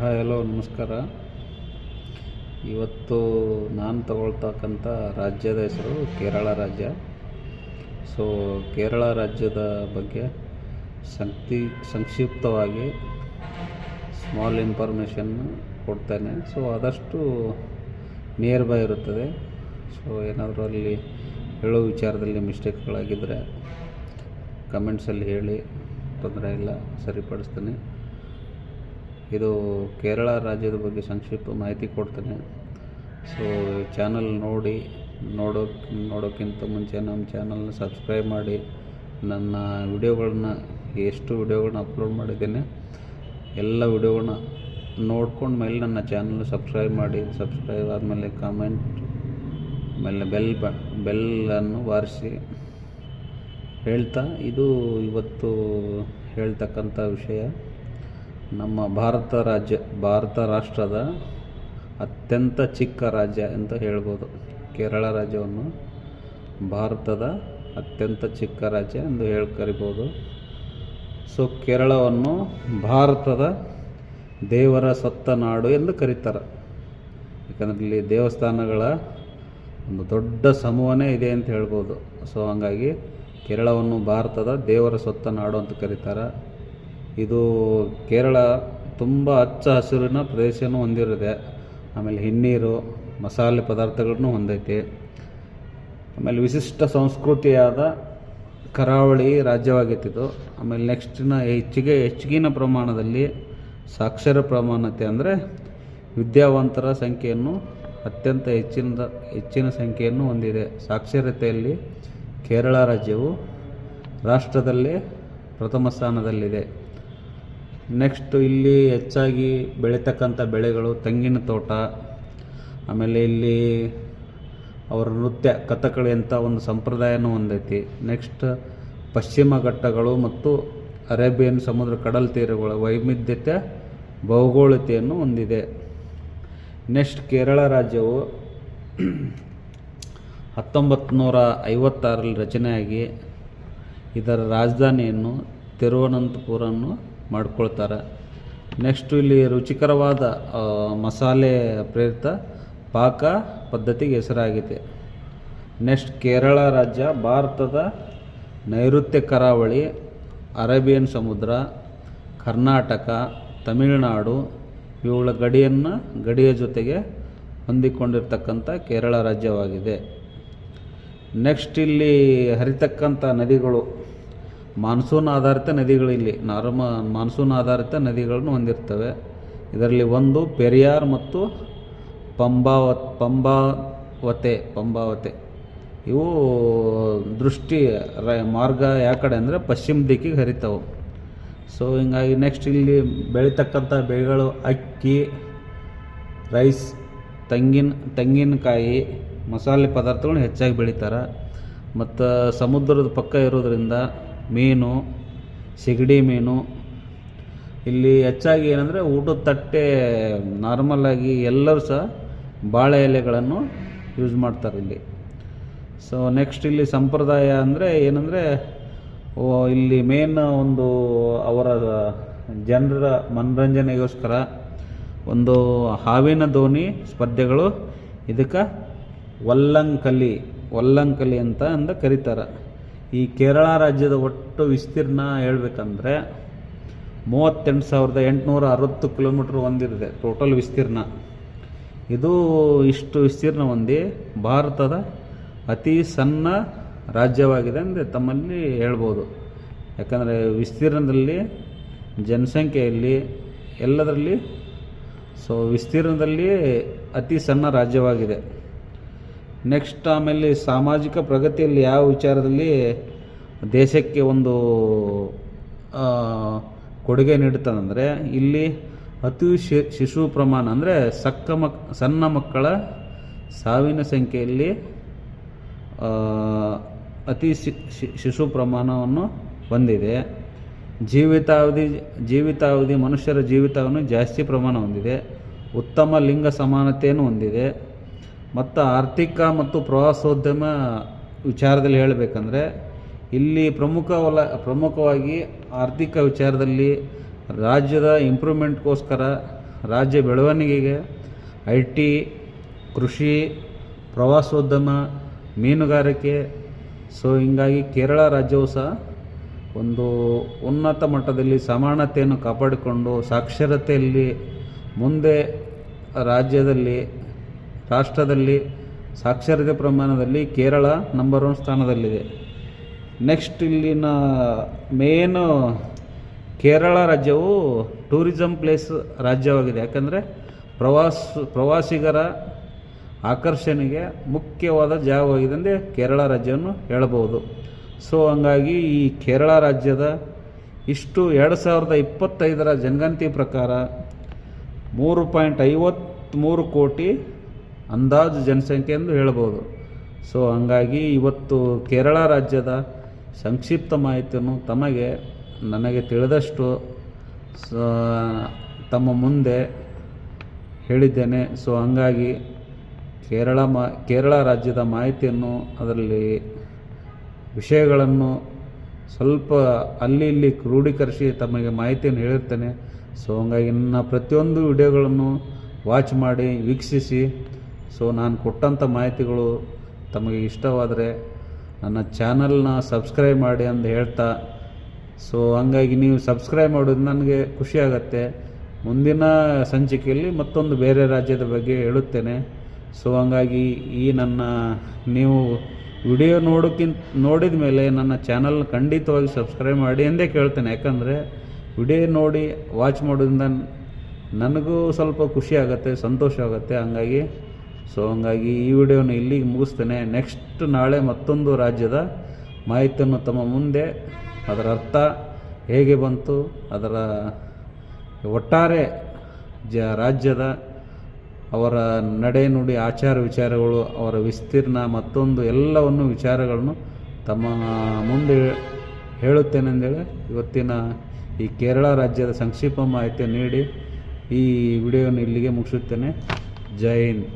Hi, hello, ನಮಸ್ಕಾರ. ಇವತ್ತು ನಾನು ತಗೊಳ್ತಕ್ಕಂಥ ರಾಜ್ಯದ ಹೆಸರು ಕೇರಳ ರಾಜ್ಯ. ಸೊ ಕೇರಳ ರಾಜ್ಯದ ಬಗ್ಗೆ ಸಂಕ್ತಿ, ಸಂಕ್ಷಿಪ್ತವಾಗಿ ಸ್ಮಾಲ್ ಇನ್ಫಾರ್ಮೇಷನ್ ಕೊಡ್ತೇನೆ. ಸೊ ಆದಷ್ಟು ನಿಯರ್ ಬೈ ಇರುತ್ತದೆ. ಸೊ ಏನಾದರೂ ಅಲ್ಲಿ ಹೇಳೋ ವಿಚಾರದಲ್ಲಿ ಮಿಸ್ಟೇಕ್ಗಳಾಗಿದ್ದರೆ ಕಮೆಂಟ್ಸಲ್ಲಿ ಹೇಳಿ, ತೊಂದರೆ ಇಲ್ಲ, ಸರಿಪಡಿಸ್ತೀನಿ. ಇದು ಕೇರಳ ರಾಜ್ಯದ ಬಗ್ಗೆ ಸಂಕ್ಷಿಪ್ತ ಮಾಹಿತಿ ಕೊಡ್ತೇನೆ. ಸೊ ಚಾನಲ್ ನೋಡಿ ನೋಡೋ ನೋಡೋಕ್ಕಿಂತ ಮುಂಚೆ ನಮ್ಮ ಚಾನಲ್ನ ಸಬ್ಸ್ಕ್ರೈಬ್ ಮಾಡಿ. ನನ್ನ ವಿಡಿಯೋಗಳನ್ನ ಎಷ್ಟು ವಿಡಿಯೋಗಳನ್ನ ಅಪ್ಲೋಡ್ ಮಾಡಿದ್ದೇನೆ, ಎಲ್ಲ ವಿಡಿಯೋಗಳನ್ನ ನೋಡ್ಕೊಂಡು ಮೇಲೆ ನನ್ನ ಚಾನಲ್ ಸಬ್ಸ್ಕ್ರೈಬ್ ಮಾಡಿ. ಸಬ್ಸ್ಕ್ರೈಬ್ ಆದಮೇಲೆ ಕಾಮೆಂಟ್ ಆಮೇಲೆ ಬೆಲ್ ಬ ಬೆಲ್ಲನ್ನು ಬಾರಿಸಿ ಹೇಳ್ತಾ, ಇದು ಇವತ್ತು ಹೇಳ್ತಕ್ಕಂಥ ವಿಷಯ. ನಮ್ಮ ಭಾರತ ರಾಜ್ಯ, ಭಾರತ ರಾಷ್ಟ್ರದ ಅತ್ಯಂತ ಚಿಕ್ಕ ರಾಜ್ಯ ಅಂತ ಹೇಳ್ಬೋದು. ಕೇರಳ ರಾಜ್ಯವನ್ನು ಭಾರತದ ಅತ್ಯಂತ ಚಿಕ್ಕ ರಾಜ್ಯ ಎಂದು ಹೇಳಿ ಕರಿಬೋದು. ಸೊ ಕೇರಳವನ್ನು ಭಾರತದ ದೇವರ ಸತ್ತ ನಾಡು ಎಂದು ಕರೀತಾರೆ. ಯಾಕಂದರೆ ಇಲ್ಲಿ ದೇವಸ್ಥಾನಗಳ ಒಂದು ದೊಡ್ಡ ಸಮೂಹನೇ ಇದೆ ಅಂತ ಹೇಳ್ಬೋದು. ಸೊ ಹಾಗಾಗಿ ಕೇರಳವನ್ನು ಭಾರತದ ದೇವರ ಸೊತ್ತ ನಾಡು ಅಂತ ಕರೀತಾರೆ. ಇದು ಕೇರಳ ತುಂಬ ಹಚ್ಚ ಹಸಿರಿನ ಪ್ರದೇಶನೂ ಹೊಂದಿರುತ್ತೆ. ಆಮೇಲೆ ಹಿನ್ನೀರು, ಮಸಾಲೆ ಪದಾರ್ಥಗಳನ್ನು ಹೊಂದೈತಿ. ಆಮೇಲೆ ವಿಶಿಷ್ಟ ಸಂಸ್ಕೃತಿಯಾದ ಕರಾವಳಿ ರಾಜ್ಯವಾಗಿತ್ತಿದು ಆಮೇಲೆ ನೆಕ್ಸ್ಟಿನ ಹೆಚ್ಚಿಗೆ ಹೆಚ್ಚಿಗಿನ ಪ್ರಮಾಣದಲ್ಲಿ ಸಾಕ್ಷರ ಪ್ರಮಾಣತೆ ಅಂದರೆ ವಿದ್ಯಾವಂತರ ಸಂಖ್ಯೆಯನ್ನು ಅತ್ಯಂತ ಹೆಚ್ಚಿನ ಹೆಚ್ಚಿನ ಸಂಖ್ಯೆಯನ್ನು ಹೊಂದಿದೆ. ಸಾಕ್ಷರತೆಯಲ್ಲಿ ಕೇರಳ ರಾಜ್ಯವು ರಾಷ್ಟ್ರದಲ್ಲೇ ಪ್ರಥಮ ಸ್ಥಾನದಲ್ಲಿದೆ. ನೆಕ್ಸ್ಟ್ ಇಲ್ಲಿ ಹೆಚ್ಚಾಗಿ ಬೆಳೀತಕ್ಕಂಥ ಬೆಳೆಗಳು ತೆಂಗಿನ ತೋಟ, ಆಮೇಲೆ ಇಲ್ಲಿ ಅವರ ನೃತ್ಯ, ಕಥಕಳಿ ಅಂತ ಒಂದು ಸಂಪ್ರದಾಯನೂ ಹೊಂದೈತಿ ನೆಕ್ಸ್ಟ್ ಪಶ್ಚಿಮ ಘಟ್ಟಗಳು ಮತ್ತು ಅರೇಬಿಯನ್ ಸಮುದ್ರ ಕಡಲ ತೀರಗಳ ವೈವಿಧ್ಯತೆ, ಭೌಗೋಳಿತೆಯನ್ನು ಹೊಂದಿದೆ. ನೆಕ್ಸ್ಟ್ ಕೇರಳ ರಾಜ್ಯವು ಹತ್ತೊಂಬತ್ತು ನೂರ ಐವತ್ತಾರರಲ್ಲಿ ರಚನೆಯಾಗಿ ಇದರ ರಾಜಧಾನಿಯನ್ನು ತಿರುವನಂತಪುರನ್ನು ಮಾಡ್ಕೊಳ್ತಾರೆ. ನೆಕ್ಸ್ಟು ಇಲ್ಲಿ ರುಚಿಕರವಾದ ಮಸಾಲೆ ಪ್ರೇರಿತ ಪಾಕ ಪದ್ಧತಿಗೆ ಹೆಸರಾಗಿದೆ ನೆಕ್ಸ್ಟ್ ಕೇರಳ ರಾಜ್ಯ, ಭಾರತದ ನೈಋತ್ಯ ಕರಾವಳಿ, ಅರೇಬಿಯನ್ ಸಮುದ್ರ, ಕರ್ನಾಟಕ, ತಮಿಳುನಾಡು ಇವುಗಳ ಗಡಿಯನ್ನು ಗಡಿಯ ಜೊತೆಗೆ ಹೊಂದಿಕೊಂಡಿರ್ತಕ್ಕಂಥ ಕೇರಳ ರಾಜ್ಯವಾಗಿದೆ. ನೆಕ್ಸ್ಟ್ ಇಲ್ಲಿ ಹರಿತಕ್ಕಂಥ ನದಿಗಳು ಮಾನ್ಸೂನ್ ಆಧಾರಿತ ನದಿಗಳು ಇಲ್ಲಿ. ನಾರ್ಮ ಮಾನ್ಸೂನ್ ಆಧಾರಿತ ನದಿಗಳನ್ನು ಹೊಂದಿರ್ತವೆ. ಇದರಲ್ಲಿ ಒಂದು ಪೆರಿಯಾರ್ ಮತ್ತು ಪಂಬಾವ ಪಂಬಾವತೆ ಪಂಬಾವತೆ. ಇವು ದೃಷ್ಟಿ, ರ, ಮಾರ್ಗ ಯಾವ ಕಡೆ ಅಂದರೆ ಪಶ್ಚಿಮ ದಿಕ್ಕಿಗೆ ಹರಿತಾವೆ. ಸೊ ಹಿಂಗಾಗಿ ನೆಕ್ಸ್ಟ್ ಇಲ್ಲಿ ಬೆಳೀತಕ್ಕಂಥ ಬೆಳೆಗಳು ಅಕ್ಕಿ, ರೈಸ್, ತೆಂಗಿನ, ತೆಂಗಿನಕಾಯಿ, ಮಸಾಲೆ ಪದಾರ್ಥಗಳನ್ನ ಹೆಚ್ಚಾಗಿ ಬೆಳೀತಾರೆ. ಮತ್ತು ಸಮುದ್ರದ ಪಕ್ಕ ಇರೋದ್ರಿಂದ ಮೀನು, ಸಿಗಡಿ ಮೀನು. ಇಲ್ಲಿ ಹೆಚ್ಚಾಗಿ ಏನಂದರೆ ಊಟದ ತಟ್ಟೆ ನಾರ್ಮಲಾಗಿ ಎಲ್ಲರೂ ಸಹ ಬಾಳೆ ಎಲೆಗಳನ್ನು ಯೂಸ್ ಮಾಡ್ತಾರೆ ಇಲ್ಲಿ. ಸೊ ನೆಕ್ಸ್ಟ್ ಇಲ್ಲಿ ಸಂಪ್ರದಾಯ ಅಂದರೆ ಏನಂದರೆ ಇಲ್ಲಿ ಮೇನ್ ಒಂದು ಅವರ ಜನರ ಮನರಂಜನೆಗೋಸ್ಕರ ಒಂದು ಹಾವಿನ ದೋಣಿ ಸ್ಪರ್ಧೆಗಳು ಇದಕ್ಕೆ ವಲ್ಲಂಕಲಿ ವಲ್ಲಂಕಲಿ ಅಂತ ಅಂದ ಕರೀತಾರೆ. ಈ ಕೇರಳ ರಾಜ್ಯದ ಒಟ್ಟು ವಿಸ್ತೀರ್ಣ ಹೇಳ್ಬೇಕಂದ್ರೆ ಮೂವತ್ತೆಂಟು ಸಾವಿರದ ಎಂಟುನೂರ ಅರವತ್ತು ಕಿಲೋಮೀಟ್ರ್ ಹೊಂದಿದೆ ಟೋಟಲ್ ವಿಸ್ತೀರ್ಣ. ಇದು ಇಷ್ಟು ವಿಸ್ತೀರ್ಣ ಹೊಂದಿ ಭಾರತದ ಅತಿ ಸಣ್ಣ ರಾಜ್ಯವಾಗಿದೆ ಅಂದರೆ ತಮ್ಮಲ್ಲಿ ಹೇಳ್ಬೋದು. ಯಾಕಂದರೆ ವಿಸ್ತೀರ್ಣದಲ್ಲಿ ಜನಸಂಖ್ಯೆಯಲ್ಲಿ ಎಲ್ಲದರಲ್ಲಿ, ಸೊ ವಿಸ್ತೀರ್ಣದಲ್ಲಿ ಅತಿ ಸಣ್ಣ ರಾಜ್ಯವಾಗಿದೆ. ನೆಕ್ಸ್ಟ್ ಆಮೇಲೆ ಸಾಮಾಜಿಕ ಪ್ರಗತಿಯಲ್ಲಿ ಯಾವ ವಿಚಾರದಲ್ಲಿ ದೇಶಕ್ಕೆ ಒಂದು ಕೊಡುಗೆ ನೀಡುತ್ತದಂದರೆ ಇಲ್ಲಿ ಅತಿ ಶಿಶು ಪ್ರಮಾಣ ಅಂದರೆ ಸಕ್ಕ ಮಕ್, ಸಣ್ಣ ಮಕ್ಕಳ ಸಾವಿನ ಸಂಖ್ಯೆಯಲ್ಲಿ ಅತಿ ಶಿಶು ಪ್ರಮಾಣವನ್ನು ಹೊಂದಿದೆ. ಜೀವಿತಾವಧಿ ಜೀವಿತಾವಧಿ ಮನುಷ್ಯರ ಜೀವಿತವನ್ನು ಜಾಸ್ತಿ ಪ್ರಮಾಣ ಹೊಂದಿದೆ. ಉತ್ತಮ ಲಿಂಗ ಸಮಾನತೆಯನ್ನು ಹೊಂದಿದೆ. ಮತ್ತು ಆರ್ಥಿಕ ಮತ್ತು ಪ್ರವಾಸೋದ್ಯಮ ವಿಚಾರದಲ್ಲಿ ಹೇಳಬೇಕಂದ್ರೆ ಇಲ್ಲಿ ಪ್ರಮುಖವಲ್ಲ ಪ್ರಮುಖವಾಗಿ ಆರ್ಥಿಕ ವಿಚಾರದಲ್ಲಿ ರಾಜ್ಯದ ಇಂಪ್ರೂವ್ಮೆಂಟ್ಗೋಸ್ಕರ ರಾಜ್ಯ ಬೆಳವಣಿಗೆಗೆ ಐ ಟಿ ಕೃಷಿ, ಪ್ರವಾಸೋದ್ಯಮ, ಮೀನುಗಾರಿಕೆ, ಸೊ ಹೀಗಾಗಿ ಕೇರಳ ರಾಜ್ಯವು ಸಹ ಒಂದು ಉನ್ನತ ಮಟ್ಟದಲ್ಲಿ ಸಮಾನತೆಯನ್ನು ಕಾಪಾಡಿಕೊಂಡು ಸಾಕ್ಷರತೆಯಲ್ಲಿ ಮುಂದೆ ರಾಜ್ಯದಲ್ಲಿ, ರಾಷ್ಟ್ರದಲ್ಲಿ ಸಾಕ್ಷರತೆ ಪ್ರಮಾಣದಲ್ಲಿ ಕೇರಳ ನಂಬರ್ ಒನ್ ಸ್ಥಾನದಲ್ಲಿದೆ. ನೆಕ್ಸ್ಟ್ ಇಲ್ಲಿನ ಮೇನ್ ಕೇರಳ ರಾಜ್ಯವು ಟೂರಿಸಂ ಪ್ಲೇಸ್ ರಾಜ್ಯವಾಗಿದೆ. ಯಾಕಂದರೆ ಪ್ರವಾಸ, ಪ್ರವಾಸಿಗರ ಆಕರ್ಷಣೆಗೆ ಮುಖ್ಯವಾದ ಜಾಗವಾಗಿದೆ ಅಂದರೆ ಕೇರಳ ರಾಜ್ಯವನ್ನು ಹೇಳಬಹುದು ಸೊ ಹಂಗಾಗಿ ಈ ಕೇರಳ ರಾಜ್ಯದ ಇಷ್ಟು ಎರಡು ಸಾವಿರದ ಇಪ್ಪತ್ತೈದರ ಜನಗಣತಿ ಪ್ರಕಾರ ಮೂರು ಪಾಯಿಂಟ್ ಐವತ್ತ್ಮೂರು ಕೋಟಿ ಅಂದಾಜು ಜನಸಂಖ್ಯೆ ಎಂದು ಹೇಳ್ಬೋದು. ಸೊ ಹಂಗಾಗಿ ಇವತ್ತು ಕೇರಳ ರಾಜ್ಯದ ಸಂಕ್ಷಿಪ್ತ ಮಾಹಿತಿಯನ್ನು ತಮಗೆ, ನನಗೆ ತಿಳಿದಷ್ಟು ತಮ್ಮ ಮುಂದೆ ಹೇಳಿದ್ದೇನೆ. ಸೊ, ಹಂಗಾಗಿ ಕೇರಳ ಮಾ, ಕೇರಳ ರಾಜ್ಯದ ಮಾಹಿತಿಯನ್ನು ಅದರಲ್ಲಿ ವಿಷಯಗಳನ್ನು ಸ್ವಲ್ಪ ಅಲ್ಲಿ ಇಲ್ಲಿ ಕ್ರೋಢೀಕರಿಸಿ ತಮಗೆ ಮಾಹಿತಿಯನ್ನು ಹೇಳಿರ್ತೇನೆ. ಸೊ, ಹಂಗಾಗಿ ನನ್ನ ಪ್ರತಿಯೊಂದು ವಿಡಿಯೋಗಳನ್ನು ವಾಚ್ ಮಾಡಿ, ವೀಕ್ಷಿಸಿ. ಸೊ, ನಾನು ಕೊಟ್ಟಂಥ ಮಾಹಿತಿಗಳು ತಮಗೆ ಇಷ್ಟವಾದರೆ ನನ್ನ ಚಾನಲ್ನ ಸಬ್ಸ್ಕ್ರೈಬ್ ಮಾಡಿ ಅಂತ ಹೇಳ್ತಾ. ಸೊ ಹಂಗಾಗಿ ನೀವು ಸಬ್ಸ್ಕ್ರೈಬ್ ಮಾಡೋದು ನನಗೆ ಖುಷಿ ಆಗುತ್ತೆ. ಮುಂದಿನ ಸಂಚಿಕೆಯಲ್ಲಿ ಮತ್ತೊಂದು ಬೇರೆ ರಾಜ್ಯದ ಬಗ್ಗೆ ಹೇಳುತ್ತೇನೆ. ಸೊ ಹಂಗಾಗಿ ಈ ನನ್ನ ನೀವು ವಿಡಿಯೋ ನೋಡೋಕ್ಕಿಂತ ನೋಡಿದ ಮೇಲೆ ನನ್ನ ಚಾನಲ್ ಖಂಡಿತವಾಗಿ ಸಬ್ಸ್ಕ್ರೈಬ್ ಮಾಡಿ ಎಂದೇ ಕೇಳ್ತೇನೆ. ಯಾಕಂದರೆ ವಿಡಿಯೋ ನೋಡಿ ವಾಚ್ ಮಾಡೋದ್ರಿಂದ ನನಗೂ ಸ್ವಲ್ಪ ಖುಷಿ ಆಗುತ್ತೆ, ಸಂತೋಷ ಆಗುತ್ತೆ. ಹಂಗಾಗಿ ಸೊ ಹಂಗಾಗಿ ಈ ವಿಡಿಯೋನ ಇಲ್ಲಿಗೆ ಮುಗಿಸ್ತೇನೆ. ನೆಕ್ಸ್ಟ್ ನಾಳೆ ಮತ್ತೊಂದು ರಾಜ್ಯದ ಮಾಹಿತಿಯನ್ನು ತಮ್ಮ ಮುಂದೆ, ಅದರ ಅರ್ಥ ಹೇಗೆ ಬಂತು, ಅದರ ಒಟ್ಟಾರೆ ಜ ರಾಜ್ಯದ ಅವರ ನಡೆ ನುಡಿ ಆಚಾರ ವಿಚಾರಗಳು, ಅವರ ವಿಸ್ತೀರ್ಣ ಮತ್ತೊಂದು ಎಲ್ಲವನ್ನು ವಿಚಾರಗಳನ್ನು ತಮ್ಮ ಮುಂದೆ ಹೇಳುತ್ತೇನೆಂದೇಳಿ ಇವತ್ತಿನ ಈ ಕೇರಳ ರಾಜ್ಯದ ಸಂಕ್ಷಿಪ್ತ ಮಾಹಿತಿ ನೀಡಿ ಈ ವಿಡಿಯೋನ ಇಲ್ಲಿಗೆ ಮುಗಿಸುತ್ತೇನೆ. ಜೈ ಹಿಂದ್.